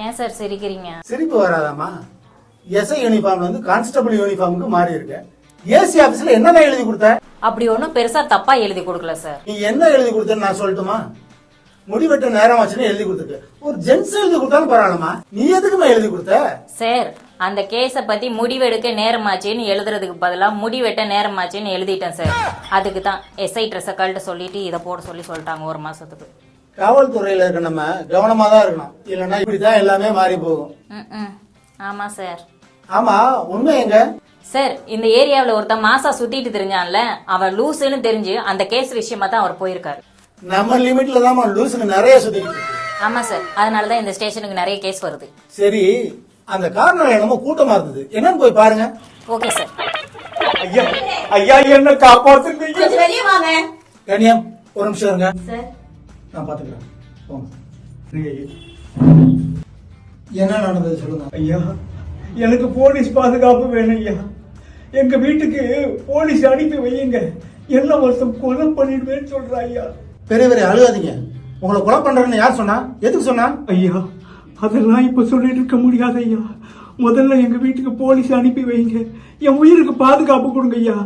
ஏன் சார் சிரிக்கிறீங்க? சிரிப்பு வராதாமா எஸ்ஐ யூனிஃபார்ம்ல இருந்து கான்ஸ்டபிள் யூனிஃபார்முக்கு மாறி இருக்க. ஏசி ஆபீஸ்ல என்னதான் எழுதி கொடுத்த? அப்படி ஒன்றும் பெருசா தப்பா எழுதி கொடுக்கல சார். நீ என்ன எழுதி கொடுத்தன்னு நான் சொல்லட்டுமா? முடிவெட்ட நேரம் ஆச்சுன்னு எழுதி கொடுத்துருக்க ஒரு ஜென்ஸ் எழுதி கொடுத்தாலும் பரவாயில்லமா நீ எதுக்குமா எழுதி கொடுத்த? சார் அந்த கேஸை பத்தி முடிவெடுக்க நேரமாச்சுன்னு எழுதுறதுக்கு பதிலா முடிவெட்ட நேரமாச்சுன்னு எழுதிட்டேன் சார். அதுக்கு தான் எஸ்ஐ ட்ரெஸ்ஸை கழட்ட சொல்லிட்டு இதை போட சொல்லி சொல்லிட்டாங்க ஒரு மாசத்துக்கு. காவல்துறையில இருக்க நம்ம கவனமா தான் இருக்கணும். இல்லைன்னா இப்படிதான் எல்லாமே மாறி போகும். ஆமா சார். ஆமா உண்மை எங்க? சார் இந்த ஏரியாவுல ஒருத்தன் மாசா சுத்திட்டு தெரிஞ்சான்ல அவன் லூசுன்னு தெரிஞ்சு அந்த கேஸ் விஷயமா தான் அவர் போயிருக்காரு. நம்ம லிமிட்ல தான் லூசுக்கு நிறைய இருக்கு. ஆமா சார். அதனால தான் இந்த ஸ்டேஷனுக்கு நிறைய கேஸ் வருது. சரி அந்த கார்னர் என்னமோ கூட்டமா இருந்தது. என்னன்னு போய் பாருங்க. Okay sir. ஐயா ஐயா என்ன காப்பாத்துங்க ஐயா. வெளியே வாங்க. கண்ணியம் ஒரு நிமிஷம் இருங்க. சார். நான் பாத்துக்கிறேன் போங்க. என்ன நடந்தது சொல்லுங்க. ஐயா எனக்கு போலீஸ் பாதுகாப்பு வேணும் ஐயா. எங்க வீட்டுக்கு போலீஸ் அனுப்பி வையுங்க. என்ன வருஷம் கொலை பண்ணிடுவேன்னு சொல்ற ஐயா. பெரிய பெரிய அழுகாதீங்க. உங்களை கொலை பண்றேன்னு யார் சொன்னா? எதுக்கு சொன்னா? ஐயா அதெல்லாம் இப்ப சொல்லிட்டு இருக்க முடியாது ஐயா. முதல்ல எங்க வீட்டுக்கு போலீஸ் அனுப்பி வைங்க. என் உயிருக்கு பாதுகாப்பு கொடுங்க ஐயா.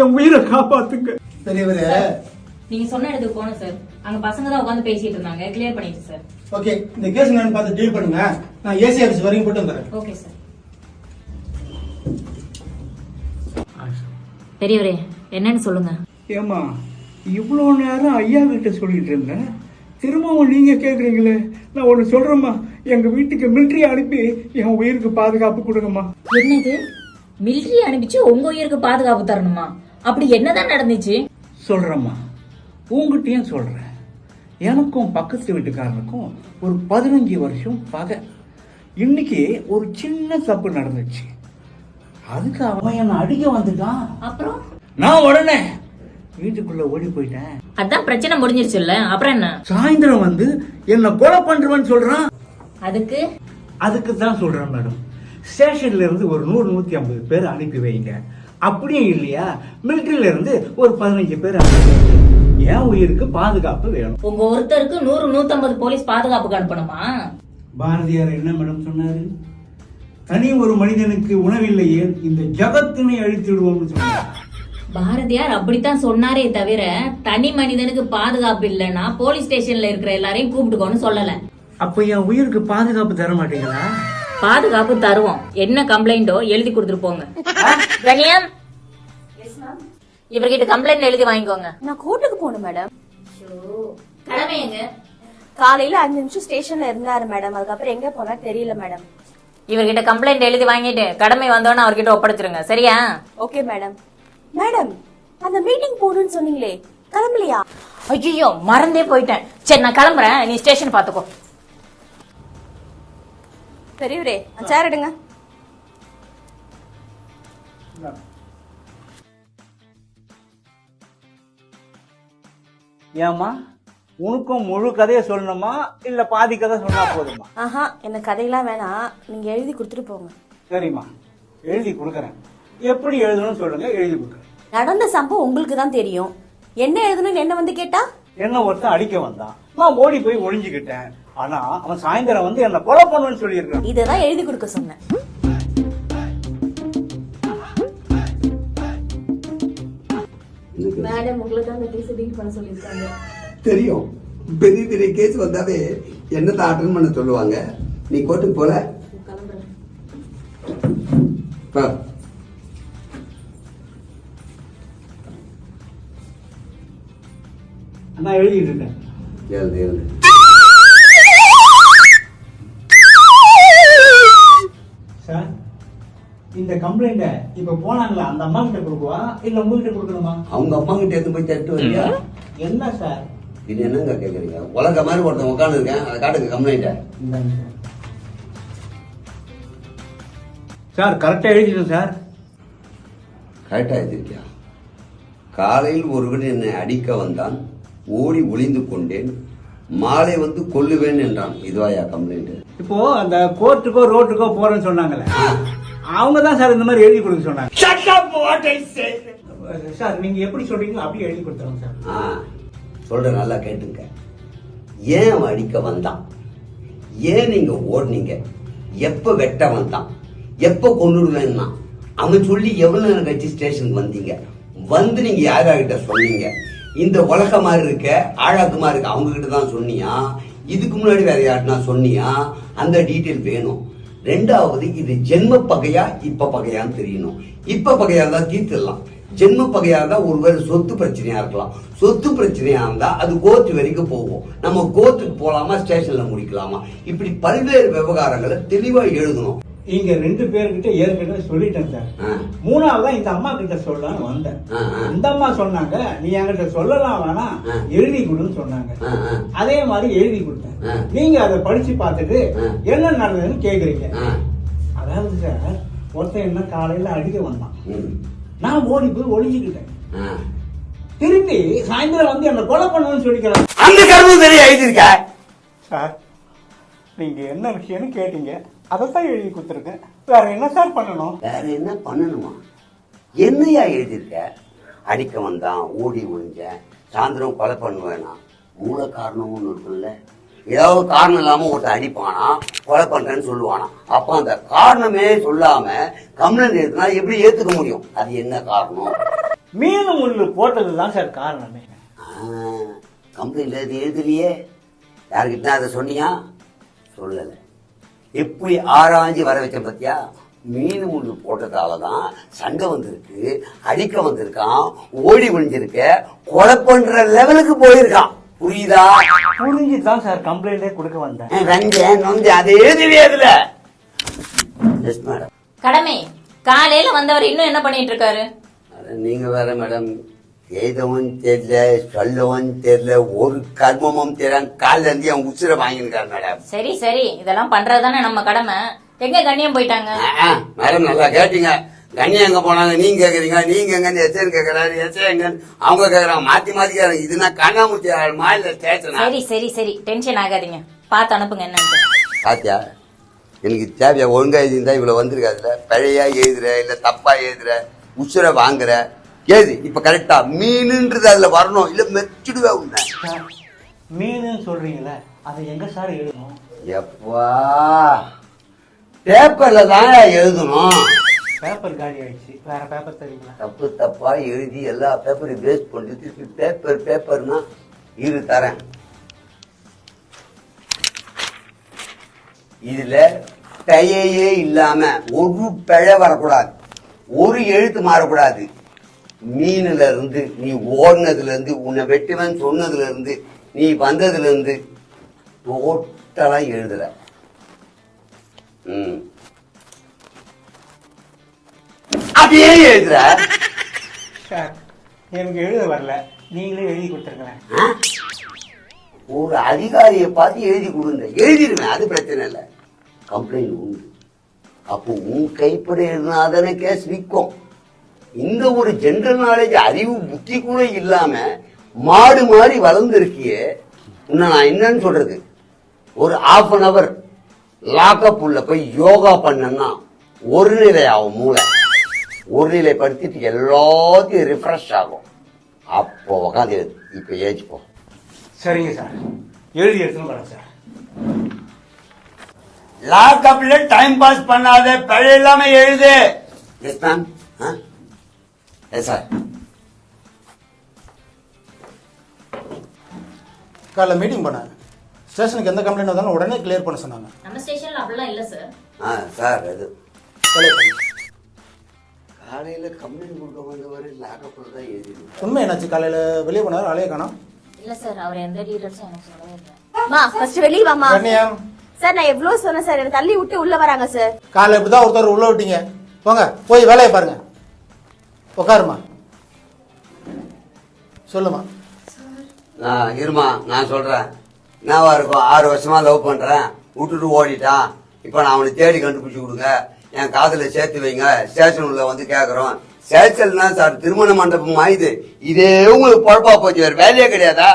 என் உயிரை காப்பாத்துங்க. பெரிய பெரிய நீங்க சொன்ன இடத்துக்கு போனோம் சார். அங்க பசங்க தான் உட்காந்து பேசிட்டு இருந்தாங்க. கிளியர் பண்ணிட்டு சார் ஓகே இந்த கேஸ் என்னன்னு பார்த்து டீல் பண்ணுங்க. நான் ஏசி ஆஃபீஸ் வரைக்கும் போட்டு வந்துடுறேன். ஓகே சார் பெரியவரே என்னன்னு சொல்லுங்க. ஏமா இவ்வளோ நேரம் ஐயா கிட்ட சொல்லிட்டு இருந்தேன். திரும்பவும் நீங்க கேக்குறீங்களே? நான் ஒன்று சொல்றேம்மா. எங்க வீட்டுக்கு மிலிட்ரி அனுப்பி என் உயிருக்கு பாதுகாப்பு கொடுங்கம்மா. என்னது? மிலிட்டரி அனுப்பிச்சு உங்க உயிருக்கு பாதுகாப்பு தரணுமா? அப்படி என்னதான் நடந்துச்சு? சொல்றேம்மா. உங்ககிட்டயும் சொல்றேன். எனக்கும் பக்கத்து வீட்டுக்காரனுக்கும் ஒரு பதினஞ்சு வருஷம் பகை. இன்னைக்கு ஒரு சின்ன தப்பு நடந்துச்சு. அதுக்கு அவன் என்ன அடிக்க வந்துட்டான். அப்புறம்? நான் உடனே வீட்டுக்குள்ள ஓடி போயிட்டேன். அதான் பிரச்சனை முடிஞ்சிருச்சுல்ல. அப்புறம் என்ன? சாயந்தரம் வந்து என்ன கொலை பண்றவன் சொல்றான். அதுக்கு? அதுக்கு தான் சொல்றேன் மேடம். ஸ்டேஷன்ல இருந்து ஒரு நூறு நூத்தி ஐம்பது பேர் அனுப்பி வைங்க. அப்படியே இல்லையா? மிலிட்டரியில இருந்து ஒரு பதினஞ்சு பேர் அனுப்பி வைங்க. என் உயிருக்கு பாதுகாப்பு வேணும்? உங்க ஒருத்தருக்கு நூறு நூத்தம்பது போலீஸ் பாதுகாப்புக்கு அனுப்பணுமா? பாரதியார் என்ன மேடம் சொன்னாரு? தனி ஒரு மனிதனுக்கு உணவில்லையே இந்த ஜகத்தினை அழித்திடுவோம்னு சொன்னார். பாரதியார் அப்படித்தான் சொன்னாரே தவிர தனி மனிதனுக்கு பாதுகாப்பு இல்லைன்னா போலீஸ் ஸ்டேஷன்ல இருக்கிற எல்லாரையும் கூப்பிட்டுக்கோன்னு சொல்லல. அப்ப என் உயிருக்கு பாதுகாப்பு தர மாட்டீங்களா? பாதுகாப்பு தருவோம். என்ன கம்ப்ளைண்டோ எழுதி கொடுத்துட்டு போங்க. இவர்கிட்ட கம்ப்ளைண்ட் எழுதி வாங்கிக்கோங்க. நான் கோர்ட்டுக்கு போகணும் மேடம் கடமை எங்க? காலையில அஞ்சு நிமிஷம் ஸ்டேஷன்ல இருந்தாரு மேடம் அதுக்கப்புறம் எங்க போனா தெரியல மேடம் இவர்கிட்ட கம்ப்ளைண்ட் எழுதி வாங்கிட்டு கடமை வந்தோன்னு அவர்கிட்ட ஒப்படைச்சிருங்க. சரியா? ஓகே மேடம் மேடம் அந்த மீட்டிங் போகணும்னு சொன்னீங்களே கிளம்பலையா? ஐயோ மறந்தே போயிட்டேன். சரி நான் கிளம்புறேன். நீ ஸ்டேஷன் பாத்துக்கோ பெரியவரே சேர் எடுங்க. ஏமா உனக்கும் முழு கதையை சொல்லணுமா? இல்ல பாதி கதை சொன்னா போதுமா? ஆஹா எனக்கு கதையெல்லாம் வேணாம் நீங்க எழுதி கொடுத்துட்டு போங்க. சரிம்மா. எழுதி கொடுக்குறேன். எப்படி எழுதணும்னு சொல்லுங்க எழுதி கொடுக்குறேன். நடந்த சம்பவம் உங்களுக்கு தான் தெரியும். என்ன எழுதணும்னு என்ன வந்து கேட்டா? என்ன ஒருத்தன் அடிக்க வந்தான். நான் ஓடி போய் ஒளிஞ்சுக்கிட்டேன். ஆனா அவன் சாயந்தரம் வந்து என்ன கொலை பண்ணுவேன்னு சொல்லியிருக்கான். இததான் எழுதி கொடுக்க சொன்னேன். மேடம் உங்களை தான் அந்த கேஸ் டீல் பண்ண சொல்லியிருக்காங்க. தெரியும். பெரிய பெரிய கேஸ் வந்தாவே என்னத்தை அட்டன் பண்ண சொல்லுவாங்க? நீ கோர்ட்டுக்கு போல? போ. நான் எழுதிட்டு இருக்கேன். எழுது எழுது. இந்த கம்ப்ளைண்ட இப்ப போனாங்களா? அந்த அம்மா கிட்ட கொடுக்குவா? இல்ல உங்ககிட்ட கொடுக்கணுமா? அவங்க அம்மா கிட்ட இருந்து போய் தட்டு வரியா? என்ன சார்? இது என்னங்க கேக்குறீங்க? உலக மாதிரி ஒருத்தன் உட்காந்து இருக்கேன் அதை காட்டுங்க கம்ப்ளைண்ட இந்தாங்க சார். சார் கரெக்டா எழுதிட்டேன் சார். கரெக்டா எழுதிருக்கியா? காலையில் ஒருவன் என்னை அடிக்க வந்தான். ஓடி ஒளிந்து கொண்டேன். மாலை வந்து கொல்லுவேன் என்றான். இதுவாயா கம்ப்ளைண்ட் இப்போ அந்த கோர்ட்டுக்கோ ரோட்டுக்கோ போறேன்னு சொன்னாங்களே. அவங்க தான் சார் இந்த மாதிரி எழுதி கொடுக்க சொன்னாங்க. சார் நீங்க எப்படி சொல்றீங்களோ அப்படியே எழுதி கொடுத்துருங்க சார். ஆ சொல்ற நல்லா கேட்டுங்க. ஏன் அவன் அடிக்க வந்தான்? ஏன் நீங்க ஓடுனீங்க? எப்ப வெட்ட வந்தான்? எப்ப கொண்டுடுவேன்னா? அவன் சொல்லி எவ்வளவு நேரம் கழிச்சு ஸ்டேஷனுக்கு வந்தீங்க? வந்து நீங்க யார் யார்கிட்ட சொன்னீங்க? இந்த உலக மாதிரி இருக்க ஆழாக்குமா இருக்க அவங்க கிட்ட தான் சொன்னியா? இதுக்கு முன்னாடி வேற யாருன்னா சொன்னியா? அந்த டீட்டெயில் வேணும். ரெண்டாவது இது ஜென்ம பகையா இப்ப பகையான்னு தெரியணும். இப்ப பகையா இருந்தா தீர்த்துடலாம். ஜென்ம பகையாக இருந்தால் ஒருவேளை சொத்து பிரச்சனையா இருக்கலாம். சொத்து பிரச்சனையா இருந்தால் அது கோர்ட் வரைக்கும் போகும். நம்ம கோர்ட்டுக்கு போகலாமா ஸ்டேஷன்ல முடிக்கலாமா? இப்படி பல்வேறு விவகாரங்களை தெளிவாக எழுதணும். இங்க ரெண்டு பேர்கிட்ட ஏற்கனவே சொல்லிட்டேன் சார். மூணாவதா இந்த அம்மா கிட்ட சொல்லலாம்னு வந்தேன். இந்த அம்மா சொன்னாங்க நீ என்கிட்ட சொல்லலாம் வேணாம் ஆ. எழுதி கொடுன்னு சொன்னாங்க. அதே மாதிரி எழுதி கொடுத்தேன். நீங்க அதை படிச்சு பார்த்துட்டு. என்ன நடந்ததுன்னு கேக்குறீங்க. அதாவது சார் ஒருத்தன் என்ன காலையில அடிக்க வந்தான். நான் ஓடி போய் ஒளிஞ்சுக்கிட்டேன் ஆ. திருப்பி சாயந்தரம் வந்து என்ன கொலை பண்ணணும்னு சொல்லிக்கிறேன் அந்த கருமம் தெரிய எழுதியிருக்க சார் நீங்க என்ன விஷயம்னு கேட்டீங்க அதைத்தான் எழுதி கொடுத்துருக்கேன் வேற என்ன சார் பண்ணணும்? வேற என்ன பண்ணணுமா? என்னையா எழுதியிருக்க? அடிக்க வந்தான் ஓடி ஒழிஞ்சேன் சாயந்தரம் கொலை பண்ணுவேனா? மூல காரணம் ஒன்று இருக்குல்ல ஏதாவது காரணம் இல்லாம ஒருத்தன் அடிப்பானா? கொலை பண்றேன்னு சொல்லுவானா? அப்ப அந்த காரணமே சொல்லாம கம்ப்ளைண்ட் எழுதுனா எப்படி ஏத்துக்க முடியும்? அது என்ன காரணம்? மீன் முள்ளு போட்டதுதான் சார் காரணமே. கம்ப்ளைண்ட் எழுதி எழுதலையே. யாருக்கிட்ட அதை சொன்னியா? சொல்லல. எப்படி ஆராய்ஞ்சு வர வச்ச பத்தியா? மீன் முள்ளு போட்டதால தான் சண்டை வந்திருக்கு அடிக்க வந்திருக்கான் ஓடி ஒளிஞ்சிருக்க கொலை பண்ற லெவலுக்கு போயிருக்கான். புரியுதா? புரிஞ்சு தான் சார் கம்ப்ளைண்டே கொடுக்க வந்தேன். வெந்தேன் நொந்து அதை அதுல எஸ் மேடம் கடமை காலையில வந்தவர் இன்னும் என்ன பண்ணிட்டு இருக்காரு? நீங்க வேற மேடம் எழுதவும் தெரியல சொல்லவும் தெரியல ஒரு கர்மமும் தெரியல காலில இருந்து என் உசுரை வாங்கியிருக்காரு மேடம். சரி சரி இதெல்லாம் பண்றதுதானே நம்ம கடமை. எங்க கண்ணியம் போயிட்டாங்க? மேடம் நல்லா கேட்டீங்க. கண்ணி எங்க போனாங்க? நீங்க கேக்குறீங்க நீங்க எங்க எச்சன் கேக்குறாரு எச்சன் எங்க அவங்க கேக்குறாங்க மாத்தி மாத்தி கேக்குறாங்க. இதுனா கண்ணாமூச்சி இல்ல ஸ்டேஷனா சரி சரி சரி டென்ஷன் ஆகாதீங்க. பார்த்து அனுப்புங்க என்னன்ட்டு. பாத்தியா? எனக்கு தேவையா? ஒழுங்கா எழுதிருந்தா இவ்வளவு வந்திருக்காதுல. பழையா எழுதுற இல்ல தப்பா எழுதுற உசுர வாங்குற ஏது? இப்ப கரெக்டா மீனுன்றது அதுல வரணும். இல்ல மெச்சிடுவே உன்னை? சார் மீன் சொல்றீங்களே அதை எங்க சார் எழுதணும்? எப்பா? பேப்பர்ல தான் எழுதணும். பேப்பர் காலி ஆயிடுச்சு. வேற பேப்பர் தெரியுங்களா தப்பு தப்பா எழுதி எல்லா பேப்பரையும் வேஸ்ட் பண்ணிட்டு திருப்பி பேப்பர் பேப்பர்னா இரு தரேன். இதுல பெயையே இல்லாம ஒரு பிழை வரக்கூடாது. ஒரு எழுத்து மாறக்கூடாது. மீனுல இருந்து நீ ஓடினதுல இருந்து உன்னை வெட்டுவன் சொன்னதுல இருந்து நீ வந்ததுல இருந்து டோட்டலா எழுதுற ம். அப்படியே எழுதுற. சார் எனக்கு எழுத வரல. நீங்களே எழுதி கொடுத்துருங்களேன். ஆ? ஒரு அதிகாரியை பார்த்து எழுதி கொடுங்க. எழுதிடுவேன் அது பிரச்சனை இல்லை. கம்ப்ளைண்ட் உண்டு. அப்போ உன் கைப்பட எழுதினாதானே கேஸ் நிற்கும் இந்த ஒரு ஜென்ரல் நாலேஜ் அறிவு புத்தி கூட இல்லாம மாடு மாதிரி வளர்ந்துருக்கியே உன்னை நான் என்னன்னு சொல்றது? ஒரு half அன் அவர் லாக்அப் உள்ள போய் யோகா பண்ணனா ஒரு நிலை ஆகும் மூளை. ஒரு நிலைப்படுத்திட்டு எல்லாத்தையும் ரிஃப்ரெஷ் ஆகும். அப்போ உக்காந்து இப்போ ஏஜ் போ. சரிங்க சார். எழுதி எடுத்துன்னு வரேன் சார். லாக்அப்ல டைம் பாஸ் பண்ணாத பழைய இல்லாம எழுது. எஸ் மேம் எஸ் சார் காலைல மீட்டிங் பண்ணேன் ஸ்டேஷனுக்கு எந்த கம்ப்ளைண்ட் வந்தாலும் உடனே கிளியர் பண்ண சொன்னாங்க. நம்ம ஸ்டேஷன்ல அப்படிலாம் இல்ல சார் ஆ சார் அது. காலையில கம்ப்ளைண்ட் கொடுக்க வந்தவரை லாக்அப்ல தான் எழுதி உண்மை என்னாச்சு? காலையில வெளியே போனார்? ஆளையே காணோம். இல்ல சார் அவர் எந்த டீடைல்ஸும் எனக்கு சொல்லவே இல்லை. மா ஃபர்ஸ்ட் வெளிய வாமா கண்ணியா சார் நான் எவ்வளவு சொன்னேன் சார் என்ன தள்ளி விட்டு உள்ள வராங்க சார் காலைல இப்படிதான் ஒருத்தர் உள்ள விட்டீங்க. போங்க போய் வேலையை பாருங்க. உட்காருமா சொல்லுமா. நான் இருமா நான் சொல்றேன். என்னவா இருக்கும் ஆறு வருஷமா லவ் பண்றேன். விட்டுட்டு ஓடிட்டான். இப்ப நான் அவனை தேடி கண்டுபிடிச்சு கொடுங்க. என் காதுல சேர்த்து வைங்க. ஸ்டேஷன் உள்ள வந்து கேக்குறோம். ஸ்டேஷன்னா சார் திருமண மண்டபம் ஆயுது. இதே உங்களுக்கு பொழப்பா போச்சு. வேற வேலையே கிடையாதா?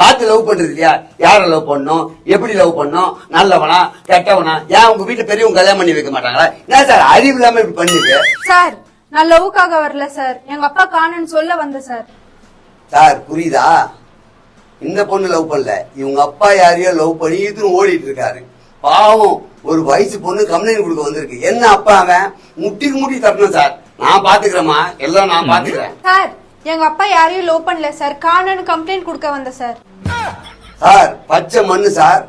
பார்த்து லவ் பண்றது இல்லையா? யார லவ் பண்ணோம் எப்படி லவ் பண்ணோம் நல்லவனா? கெட்டவனா? ஏன் உங்க வீட்டுல பெரியவங்க கல்யாணம் பண்ணி வைக்க மாட்டாங்களா? என்ன சார் அறிவு இல்லாம இப்படி பண்ணுங்க சார் நான் லவ்வுக்காக வரல சார். எங்க அப்பா காணுன்னு சொல்ல வந்தேன் சார். சார் புரியுதா? இந்த பொண்ணு லவ் பண்ணல. இவங்க அப்பா யாரையோ லவ் பண்ணி இதுன்னு ஓடிட்டு இருக்காரு. பாவம் ஒரு வயசு பொண்ணு கம்ப்ளைண்ட் கொடுக்க வந்திருக்கு. என்ன அப்பா அவன்? முட்டிக்கு முட்டி தட்டணும் சார். நான் பாத்துக்கிறேம்மா. எல்லாம் நான் பாத்துக்கிறேன். சார் எங்க அப்பா யாரையும் லோ பண்ணல சார். காணன்னு கம்ப்ளைண்ட் கொடுக்க வந்த சார். சார் பச்சை மண்ணு சார்.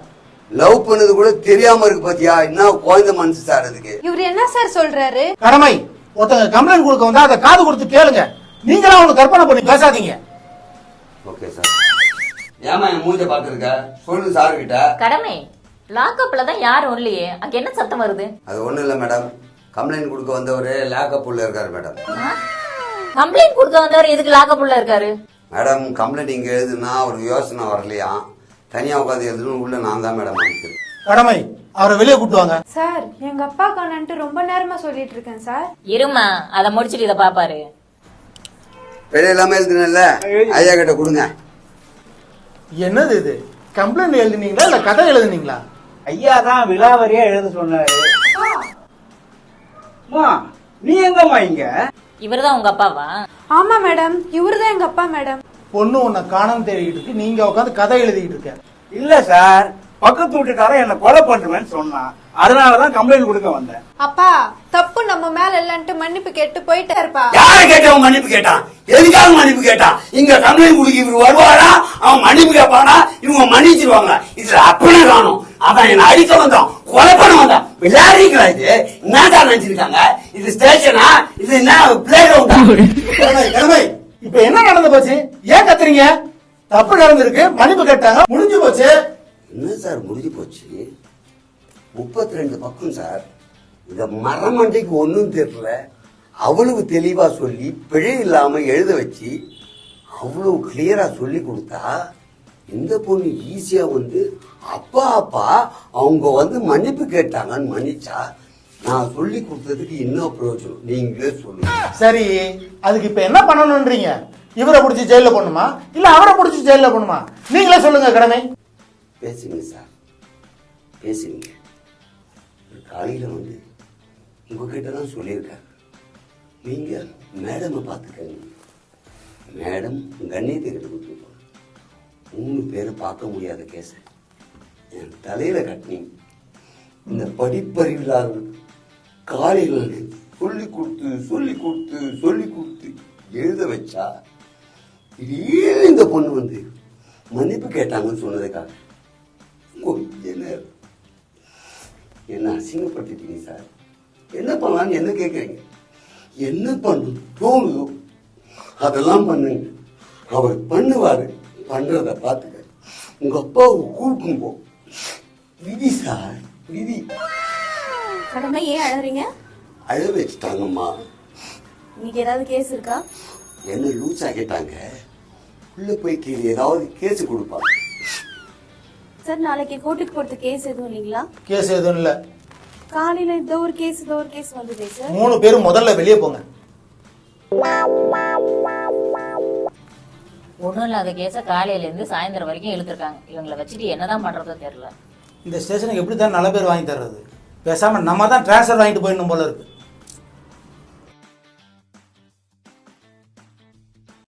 லவ் பண்ணது கூட தெரியாம இருக்கு பாத்தியா? என்ன குழந்தை மனசு சார் அதுக்கு. இவர் என்ன சார் சொல்றாரு? கடமை ஒருத்தங்க கம்ப்ளைண்ட் கொடுக்க வந்தா அதை காது கொடுத்து கேளுங்க. நீங்களா அவனுக்கு கற்பனை பண்ணி பேசாதீங்க. Okay sir. ஏமா என் மூஞ்ச பாத்துருக்க சொல்லு சார் கிட்ட கடமை. லாக்அப்ல தான் யாரும் இல்லையே. அங்க என்ன சத்தம் வருது? அது ஒண்ணும் இல்ல மேடம். கம்ப்ளைண்ட் கொடுக்க வந்தவரு லேக்கப் உள்ள இருக்காரு மேடம். கம்ப்ளைண்ட் கொடுக்க வந்தவர் எதுக்கு லாக்அப் உள்ள இருக்காரு? மேடம் கம்ப்ளைண்ட் இங்க எழுதுனா ஒரு யோசனை வரலையா? தனியா உட்காந்து எழுதணும் உள்ள நான் தான் மேடம் அனுப்பிச்சிருக்கேன் கடமை. அவரை வெளியே கூட்டு வாங்க சார் எங்க அப்பா காணன்ட்டு ரொம்ப நேரமா சொல்லிட்டு இருக்கேன் சார். இருமா அதை முடிச்சிட்டு இதை பாப்பாரு. வெளியே எல்லாமே எழுதுனேன்ல ஐயா கிட்ட கொடுங்க. என்னது இது? கம்ப்ளைண்ட் எழுதுனீங்களா இல்ல கதை எழுதுனீங்களா? ஐயா தான் விலாவரியா எழுத சொன்னாரு. நீ எங்கம்மா இங்க? இவர்தான் உங்க அப்பாவா? ஆமா மேடம். இவருதான் எங்க அப்பா மேடம். பொண்ணு உன்னை காணாம தேடிட்டு இருக்கு. நீங்க உட்காந்து கதை எழுதிட்டு இருக்க. இல்ல சார் பக்கத்து வீட்டுக்காரன் என்ன கொலை பண்றேன்னு சொன்னான் அதனாலதான் கம்ப்ளைண்ட் கொடுக்க வந்தேன். அப்பா தப்பு நம்ம மேல இல்லன்ட்டு மன்னிப்பு கேட்டு போயிட்டே இருப்பா. யார கேட்டவன் மன்னிப்பு கேட்டான் எதுக்காக மன்னிப்பு கேட்டான் இங்க கம்ப்ளைண்ட் கொடுக்க இவர் வருவாரா? அவன் மன்னிப்பு கேட்பானா? இவங்க மன்னிச்சிருவாங்க இதுல அப்பனே காணும். அவன் என்ன அடிக்க வந்தான் கொலை பண்ண வந்தான் விளையாடுறீங்களா இது? என்னதான் நினைச்சிருக்காங்க? இது ஸ்டேஷனா? இது என்ன பிளே கிரவுண்டா இப்ப என்ன நடந்து போச்சு? ஏன் கத்துறீங்க? தப்பு நடந்திருக்கு. மன்னிப்பு கேட்டாங்க. முடிஞ்சு போச்சு. என்ன சார் முடிஞ்சு போச்சு? முப்பத்தி ரெண்டு பக்கம் சார். இந்த மரமண்டைக்கு ஒன்றும் தெரியல. அவ்வளவு தெளிவாக சொல்லி பிழை இல்லாமல் எழுத வச்சு அவ்வளோ கிளியராக சொல்லி கொடுத்தா இந்த பொண்ணு ஈஸியாக வந்து அப்பா அப்பா அவங்க வந்து மன்னிப்பு கேட்டாங்கன்னு மன்னிச்சா நான் சொல்லி கொடுத்ததுக்கு இன்னும் பிரயோஜனம். நீங்களே சொல்லுங்க. சரி அதுக்கு இப்போ என்ன பண்ணணுன்றீங்க இவரை பிடிச்சி ஜெயிலில் போடணுமா? இல்லை அவரை பிடிச்சி ஜெயிலில் போடணுமா? நீங்களே சொல்லுங்க கடமை. பேசுங்க சார். பேசுங்க. காலையில் வந்து உங்ககிட்ட தான் சொல்லியிருக்காரு நீங்கள் மேடமை பார்த்துக்கங்க. மேடம் கண்ணியத்தை கிட்ட கொடுத்துருக்கோம் மூணு பேரை பார்க்க முடியாத கேஸை என் தலையில் கட்டினீங்க. இந்த படிப்பறிவில்லாத காலையில் சொல்லி கொடுத்து சொல்லி கொடுத்து சொல்லி கொடுத்து எழுத வச்சா திடீர்னு இந்த பொண்ணு வந்து மன்னிப்பு கேட்டாங்கன்னு சொன்னதுக்காக நேரம் என்ன அசிங்கப்படுத்திட்டீங்க சார்? என்ன பண்ணலாம்னு என்ன கேட்குறீங்க? என்ன பண்ணணும் தோணுதோ? அதெல்லாம் பண்ணுங்க. அவர் பண்ணுவாரு. பண்றத பார்த்துக்க. உங்க அப்பாவை கூப்பிடும் போ. விதி சார் விதி. கடமை ஏன் அழறீங்க அழ வச்சுட்டாங்கம்மா. இன்னைக்கு ஏதாவது கேஸ் இருக்கா? என்ன லூஸ் ஆகிட்டாங்க உள்ள போய் கீழே ஏதாவது கேஸ் கொடுப்பாங்க. சார் நாளைக்கு கோர்ட்டுக்கு போறது கேஸ் எதுவும் இல்லைங்களா? கேஸ் எதுவும் இல்ல. காலையில இதோ ஒரு கேஸ் இதோ ஒரு கேஸ் வந்ததே சார். மூணு பேரும் முதல்ல வெளியே போங்க. ஒண்ணும் இல்லாத கேஸ காலையில இருந்து சாயந்தரம் வரைக்கும் இழுத்துருக்காங்க. இவங்களை வச்சுட்டு என்னதான் பண்றதோ தெரியல. இந்த ஸ்டேஷனுக்கு எப்படி தான் நல்ல பேர் வாங்கி தர்றது? பேசாம நம்ம தான் டிரான்ஸ்ஃபர் வாங்கிட்டு போயிடணும் போல இருக்கு.